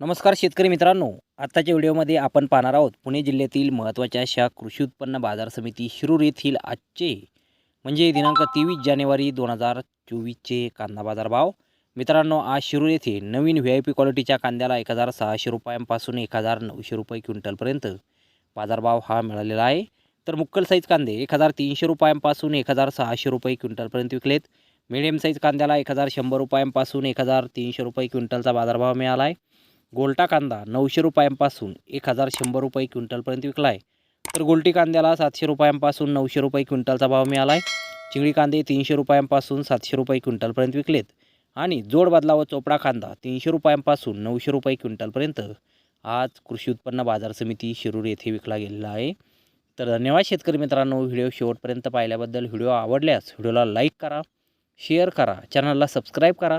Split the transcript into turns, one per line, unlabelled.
नमस्कार शेतकरी मित्रांनो आत्ताच्या व्हिडिओमध्ये आपण पाहणार आहोत पुणे जिल्ह्यातील महत्त्वाच्या अशा कृषी उत्पन्न बाजार समिती शिरूर येथील आजचे म्हणजे दिनांक तेवीस जानेवारी दोन हजार चोवीसचे कांदा बाजार भाव मित्रांनो आज शिरूर येथे नवीन व्ही आय पी क्वालिटीच्या कांद्याला एक हजार सहाशे रुपयांपासून एक हजार नऊशे रुपये क्विंटलपर्यंत बाजारभाव हा मिळालेला आहे. तर मुक्कल साईज कांदे एक हजार तीनशे रुपयांपासून एक हजार सहाशे रुपये क्विंटलपर्यंत विकलेत. मिडियम साईज कांद्याला एक हजार शंभर रुपयांपासून एक हजार तीनशे रुपये क्विंटलचा बाजारभाव मिळाला आहे. गोल्टा कांदा नऊशे रुपयांपासून एक हजार शंभर रुपये क्विंटलपर्यंत विकला आहे. तर गोल्टी कांद्याला सातशे रुपयांपासून नऊशे रुपये क्विंटलचा भाव मिळाला आहे. चिंगळी कांदे तीनशे रुपयांपासून सातशे रुपये क्विंटलपर्यंत विकलेत. आणि जोड बदला व चोपडा कांदा तीनशे रुपयांपासून नऊशे रुपये क्विंटलपर्यंत आज कृषी उत्पन्न बाजार समिती शिरूर येथे विकला गेलेला आहे. तर धन्यवाद शेतकरी मित्रांनो व्हिडिओ शेवटपर्यंत पाहिल्याबद्दल. व्हिडिओ आवडल्यास व्हिडिओला लाईक करा शेअर करा चॅनलला सबस्क्राईब करा.